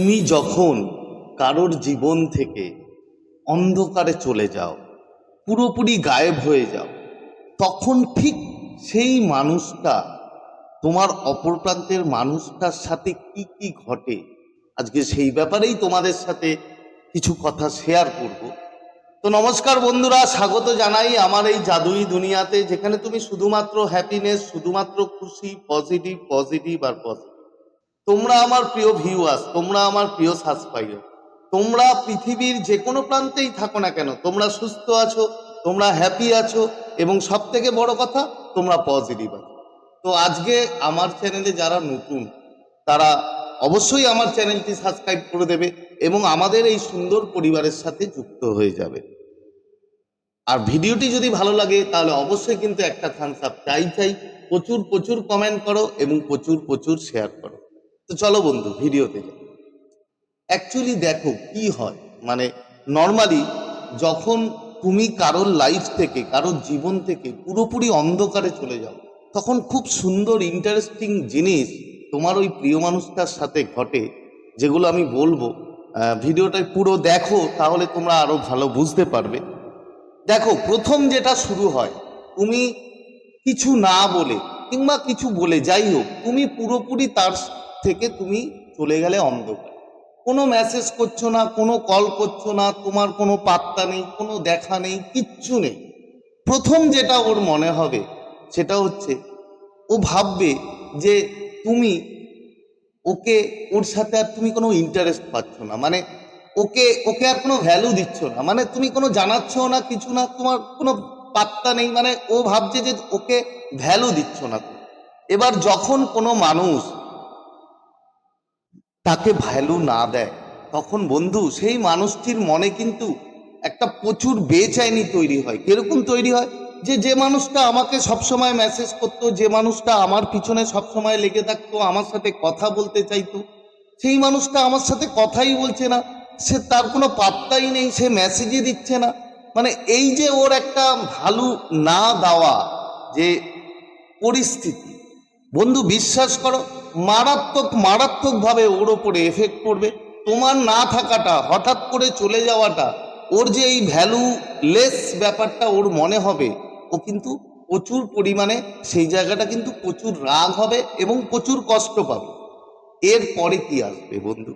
তুমি যখন কারোর জীবন থেকে অন্ধকারে চলে যাও, পুরোপুরি গায়েব হয়ে যাও, তখন ঠিক সেই মানুষটা, তোমার অপর প্রান্তের মানুষটার সাথে কি কি ঘটে, আজকে সেই ব্যাপারেই তোমাদের সাথে কিছু কথা শেয়ার করব। তো নমস্কার বন্ধুরা, স্বাগত জানাই আমার এই জাদুই দুনিয়াতে, যেখানে তুমি শুধুমাত্র হ্যাপিনেস শুধুমাত্র খুশি পজিটিভ পজিটিভ আর পজিটিভ তোমরা আমার প্রিয় ভিউয়ার্স তোমরা আমার প্রিয় সাবস্ক্রাইবার তোমরা পৃথিবীর যে কোনো প্রান্তেই থাকো না কেন, তোমরা সুস্থ আছো, তোমরা হ্যাপি আছো, এবং সব থেকে বড় কথা, তোমরা পজিটিভ আছো। তো আজকে আমার চ্যানেলে যারা নতুন, তারা অবশ্যই আমার চ্যানেলটি সাবস্ক্রাইব করে দেবে এবং আমাদের এই সুন্দর পরিবারের সাথে যুক্ত হয়ে যাবে। আর ভিডিওটি যদি ভালো লাগে, তাহলে অবশ্যই কিন্তু একটা থামস আপ চাই চাই প্রচুর প্রচুর কমেন্ট করো এবং প্রচুর প্রচুর শেয়ার করো। তো চলো বন্ধু, ভিডিওতে অ্যাকচুয়ালি দেখো কি হয় মানে নর্মালি যখন তুমি কারোর লাইফ থেকে, কারোর জীবন থেকে পুরোপুরি অন্ধকারে চলে যাও, তখন খুব সুন্দর ইন্টারেস্টিং জিনিস তোমার ওই প্রিয় মানুষটার সাথে ঘটে, যেগুলো আমি বলব। ভিডিওটা পুরো দেখো, তাহলে তোমরা আরও ভালো বুঝতে পারবে। দেখো, প্রথম যেটা শুরু হয়, তুমি কিছু না বলে কিংবা কিছু বলে, যাই হোক, তুমি পুরোপুরি তার থেকে তুমি চলে গেলে অন্ধকার। কোনো মেসেজ করছ না, কোনো কল করছ না, তোমার কোনো পাত্তা নেই, কোনো দেখা নেই, কিচ্ছু নেই। প্রথম যেটা ওর মনে হবে সেটা হচ্ছে, ও ভাববে যে তুমি ওকে, ওর সাথে আর তুমি কোনো ইন্টারেস্ট পাচ্ছ না। মানে ওকে ওকে আর কোনো ভ্যালু দিচ্ছ না। মানে তুমি কোনো জানাচ্ছ না কিছু না, তোমার কোনো পাত্তা নেই। মানে ও ভাবছে যে ওকে ভ্যালু দিচ্ছ না। এবার যখন কোনো মানুষ তাকে ভ্যালু না দেয়। তখন বন্ধু, সেই মানুষটির মনে কিন্তু একটা প্রচুর বেচাইনি তৈরি হয়। কীরকম তৈরি হয়? যে যে মানুষটা আমাকে সবসময় মেসেজ করতো, যে মানুষটা আমার পিছনে সবসময় লেগে থাকতো, আমার সাথে কথা বলতে চাইতো, সেই মানুষটা আমার সাথে কথাই বলছে না। সে তার কোনো পাত্তাই নেই, সে মেসেজই দিচ্ছে না। মানে এই যে ওর একটা ভালো না দেওয়া যে পরিস্থিতি, বন্ধু বিশ্বাস করো মারাত্মক, মারাত্মকভাবে ওর ওপরে এফেক্ট পড়বে। তোমার না থাকাটা, হঠাৎ করে চলে যাওয়াটা, ওর যে এই ভ্যালুলেস ব্যাপারটা ওর মনে হবে, ও কিন্তু প্রচুর পরিমাণে সেই জায়গাটা কিন্তু প্রচুর রাগ হবে এবং প্রচুর কষ্ট পাবে। এরপরে কি আসবে বন্ধু?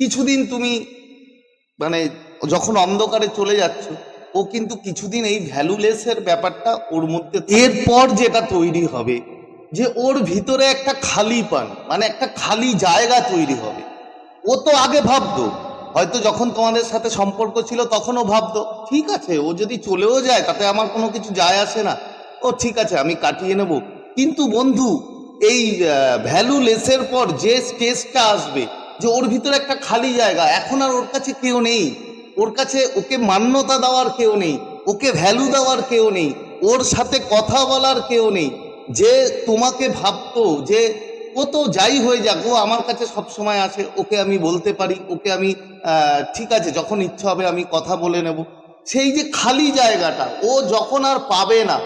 কিছুদিন তুমি মানে যখন অন্ধকারে চলে যাচ্ছ, ও কিন্তু কিছুদিন এই ভ্যালুলেসের ব্যাপারটা ওর মধ্যে এরপর যেটা তৈরি হবে যে ওর ভিতরে একটা খালি পান মানে একটা খালি জায়গা তৈরি হবে। ও তো আগে ভাবতো, হয়তো যখন তোমাদের সাথে সম্পর্ক ছিল তখনও ভাবতো, ঠিক আছে, ও যদি চলেও যায় তাতে আমার কোনো কিছু যায় আসে না। ও, ঠিক আছে, আমি কাটিয়ে নেব। কিন্তু বন্ধু, এই ভ্যালু লেসের পর যে স্টেজটা আসবে, যে ওর ভিতরে একটা খালি জায়গা, এখন আর ওর কাছে কেউ নেই। ওর কাছে ওকে মান্যতা দেওয়ার কেউ নেই, ওকে ভ্যালু দেওয়ার কেউ নেই, ওর সাথে কথা বলার কেউ নেই। যে তোমাকে ভাবতো যে ও তো যাই হয়ে যাক, ও আমার কাছে সব সময় আসে, ওকে আমি বলতে পারি, ওকে আমি ঠিক আছে, যখন ইচ্ছা হবে আমি কথা বলে নেব। সেই যে খালি জায়গাটা, ও যখন আর পাবে না,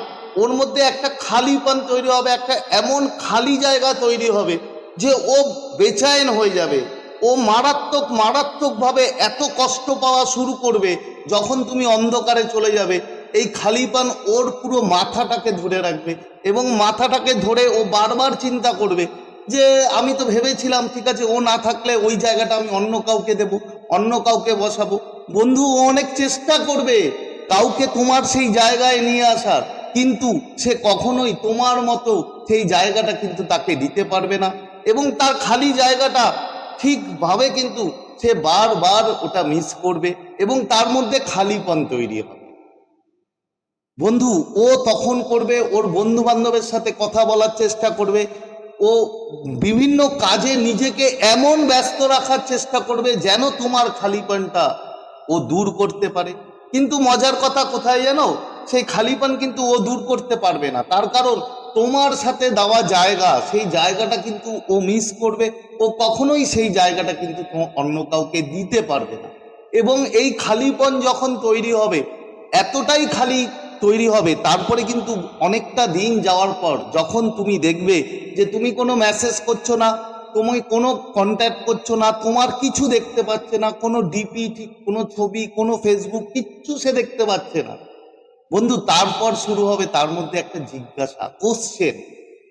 ওর মধ্যে একটা খালি পান তৈরি হবে, একটা এমন খালি জায়গা তৈরি হবে যে ও বেচায়ন হয়ে যাবে। ও মারাত্মক, মারাত্মকভাবে এত কষ্ট পাওয়া শুরু করবে যখন তুমি অন্ধকারে চলে যাবে। এই খালিপান ওর পুরো মাথাটাকে ধরে রাখবে এবং মাথাটাকে ধরে ও বারবার চিন্তা করবে যে আমি তো ভেবেছিলাম, ঠিক আছে, ও না থাকলে ওই জায়গাটা আমি অন্য কাউকে দেব, অন্য কাউকে বসাবো। বন্ধু, ও অনেক চেষ্টা করবে কাউকে তোমার সেই জায়গায় নিয়ে আসার, কিন্তু সে কখনোই তোমার মতো সেই জায়গাটা কিন্তু তাকে দিতে পারবে না এবং তার খালি জায়গাটা ঠিকভাবে কিন্তু সে বারবার ওটা মিস করবে এবং তার মধ্যে খালিপন তৈরি হবে। বন্ধু, ও তখন করবে, ওর বন্ধু বান্ধবের সাথে কথা বলার চেষ্টা করবে, ও বিভিন্ন কাজে নিজেকে এমন ব্যস্ত রাখার চেষ্টা করবে যেন তোমার খালিপনটা ও দূর করতে পারে। কিন্তু মজার কথা কোথায় জানো? সেই খালিপান কিন্তু ও দূর করতে পারবে না। তার কারণ, তোমার সাথে দেওয়া জায়গা, সেই জায়গাটা কিন্তু ও মিস করবে, ও কখনোই সেই জায়গাটা কিন্তু অন্য কাউকে দিতে পারবে না। এবং এই খালিপন যখন তৈরি হবে, এতটাই খালি তৈরি হবে, তারপরে কিন্তু অনেকটা দিন যাওয়ার পর যখন তুমি দেখবে যে তুমি কোনো মেসেজ করছ না, তুমি কোনো কন্ট্যাক্ট করছ না, তোমার কিছু দেখতে পাচ্ছে না, কোনো ডিপি ঠিক কোনো ছবি, কোনো ফেসবুক কিচ্ছু সে দেখতে পাচ্ছে না। বন্ধু, তারপর শুরু হবে তার মধ্যে একটা জিজ্ঞাসা কোশ্চেন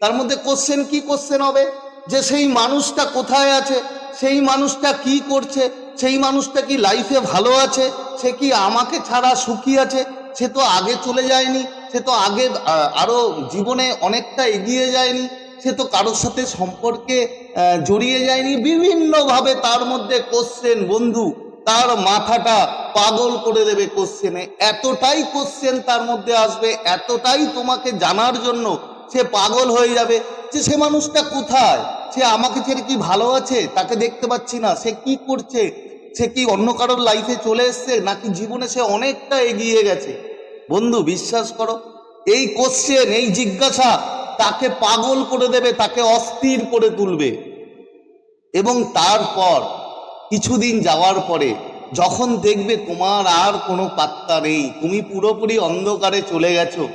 তার মধ্যে কোশ্চেন কি কোশ্চেন হবে? যে সেই মানুষটা কোথায় আছে? সেই মানুষটা কি করছে? সেই মানুষটা কি লাইফে ভালো আছে? সে কি আমাকে ছাড়া সুখী আছে? সে তো আগে চলে যায়নি সে তো আগে আহ, আরও জীবনে অনেকটা এগিয়ে যায়নি সে তো কারোর সাথে সম্পর্কে জড়িয়ে যায়নি বিভিন্নভাবে তার মধ্যে কোশ্চেন বন্ধু তার মাথাটা পাগল করে দেবে কোশ্চেনে এতটাই কোশ্চেন তার মধ্যে আসবে এতটাই তোমাকে জানার জন্য সে পাগল হয়ে যাবে যে সে মানুষটা কোথায়? সে আমাকে ছেড়ে কি ভালো আছে? তাকে দেখতে পাচ্ছি না সে কি করছে? সে কি অন্য কারোর লাইফে চলে এসছে? নাকি জীবনে সে অনেকটা এগিয়ে গেছে? বন্ধু, বিশ্বাস করো, এই কোশ্চেন এই জিজ্ঞাসা তাকে পাগল করে দেবে, তাকে অস্থির করে তুলবে। এবং তারপর, কিছুদিন যাওয়ার পরে, যখন দেখবে তোমার আর কোনো পাত্তা নেই, তুমি পুরোপুরি অন্ধকারে চলে গেছো,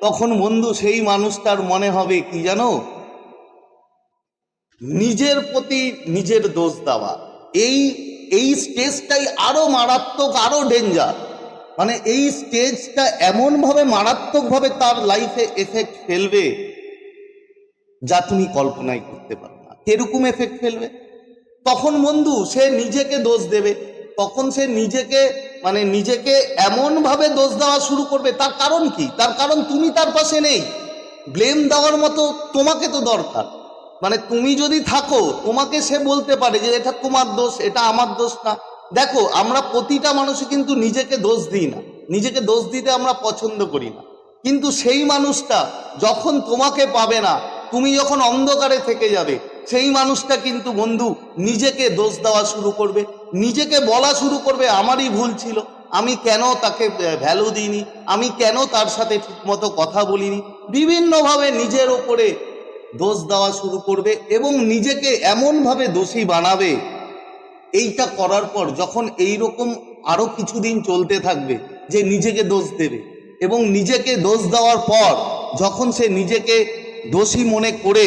তখন বন্ধু, সেই মানুষটার মনে হবে কি জানো? নিজের প্রতি নিজের দোষ দেওয়া। এই এই স্টেজটাই আরও মারাত্মক, আরও ডেঞ্জার মানে এই স্টেজটা এমনভাবে মারাত্মকভাবে তার লাইফে এফেক্ট ফেলবে যা তুমি কল্পনাই করতে পারো না। কীরকম এফেক্ট ফেলবে? তখন বন্ধু সে নিজেকে দোষ দেবে। তখন সে নিজেকে মানে নিজেকে এমনভাবে দোষ দেওয়া শুরু করবে। তার কারণ কি? তার কারণ তুমি তার পাশে নেই। ব্লেম দেওয়ার মতো তোমাকে তো দরকার। মানে তুমি যদি থাকো, তোমাকে সে বলতে পারে যে এটা তোমার দোষ, এটা আমার দোষ না। দেখো, আমরা প্রতিটা মানুষই কিন্তু নিজেকে দোষ দিই না। নিজেকে দোষ দিতে আমরা পছন্দ করি না। কিন্তু সেই মানুষটা যখন তোমাকে পাবে না, তুমি যখন অন্ধকারে থেকে যাবে, সেই মানুষটা কিন্তু বন্ধু নিজেকে দোষ দেওয়া শুরু করবে। নিজেকে বলা শুরু করবে, আমারই ভুল ছিল। আমি কেন তাকে ভ্যালু দিইনি? আমি কেন তার সাথে ঠিকমতো কথা বলিনি? বিভিন্নভাবে নিজের ওপরে দোষ দেওয়া শুরু করবে এবং নিজেকে এমনভাবে দোষী বানাবে, এইটা করার পর যখন এই রকম আরও কিছুদিন চলতে থাকবে যে নিজেকে দোষ দেবে এবং নিজেকে দোষ দেওয়ার পর যখন সে নিজেকে দোষী মনে করে,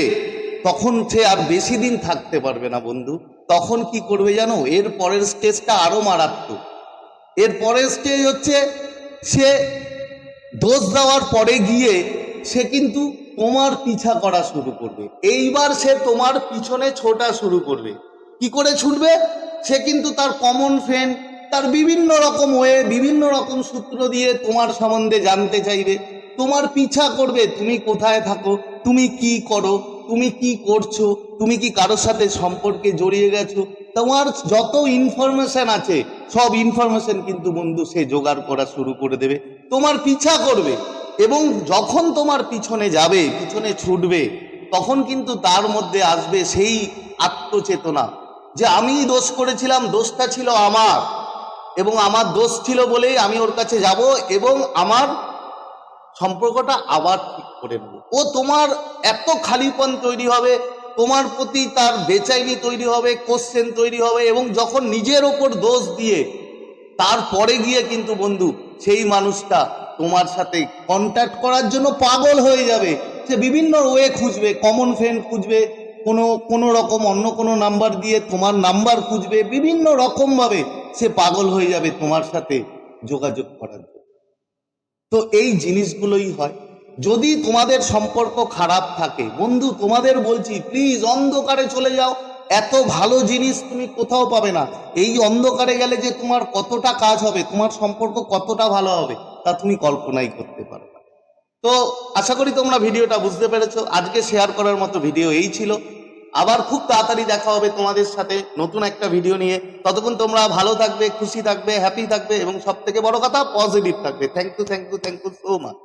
তখন সে আর বেশি দিন থাকতে পারবে না বন্ধু। তখন কি করবে জানো? এর পরের স্টেজটা আরও মারাত্মক। এর পরের স্টেজ হচ্ছে সে দোষ দেওয়ার পরে গিয়ে সে কিন্তু তোমার পিছা করা শুরু করবে। এইবার সে তোমার পিছনে ছোটা শুরু করবে। কি করে ছুটবে? সে কিন্তু তার কমন ফ্রেন্ড তার বিভিন্ন রকম ওয়ে, বিভিন্ন রকম সূত্র দিয়ে তোমার সম্বন্ধে জানতে চাইবে। তোমার পিছা করবে, তুমি কোথায় থাকো, তুমি কি করো, তুমি কি করছ, তুমি কি কারোর সাথে সম্পর্কে জড়িয়ে গেছো। তোমার যত ইনফরমেশন আছে, সব ইনফরমেশন কিন্তু বন্ধু সে জোগাড় করা শুরু করে দেবে। তোমার পিছা করবে। এবং যখন তোমার পিছনে যাবে, পিছনে ছুটবে, তখন কিন্তু তার মধ্যে আসবে সেই আত্মচেতনা যে আমি দোষ করেছিলাম, দোষটা ছিল আমার এবং আমার দোষ ছিল বলেই আমি ওর কাছে যাব এবং আমার সম্পর্কটা আবার ঠিক করে নেব। ও তোমার এত খালিপন তৈরি হবে, তোমার প্রতি তার বেচাইনি তৈরি হবে কোশ্চেন তৈরি হবে এবং যখন নিজের ওপর দোষ দিয়ে তারপরে গিয়ে কিন্তু বন্ধু সেই মানুষটা তোমার সাথে কন্ট্যাক্ট করার জন্য পাগল হয়ে যাবে। সে বিভিন্ন ওয়ে খুঁজবে কমন ফ্রেন্ড খুঁজবে, কোনো কোনো রকম অন্য কোনো নাম্বার দিয়ে তোমার নাম্বার খুঁজবে, বিভিন্ন রকমভাবে সে পাগল হয়ে যাবে তোমার সাথে যোগাযোগ করার জন্য। তো এই জিনিসগুলোই হয়। যদি তোমাদের সম্পর্ক খারাপ থাকে, বন্ধু তোমাদের বলছি প্লিজ অন্ধকারে চলে যাও। এত ভালো জিনিস তুমি কোথাও পাবে না। এই অন্ধকারে গেলে যে তোমার কতটা কাজ হবে, তোমার সম্পর্ক কতটা ভালো হবে তা তুমি কল্পনাই করতে পারবে তো আশা করি তোমরা ভিডিওটা বুঝতে পেরেছ। আজকে শেয়ার করার মতো ভিডিও এই ছিল। আবার খুব তাড়াতাড়ি দেখা হবে তোমাদের সাথে নতুন একটা ভিডিও নিয়ে। ততক্ষণ তোমরা ভালো থাকবে, খুশি থাকবে হ্যাপি থাকবে এবং সব থেকে বড় কথা পজিটিভ থাকবে। Thank you thank you thank you so much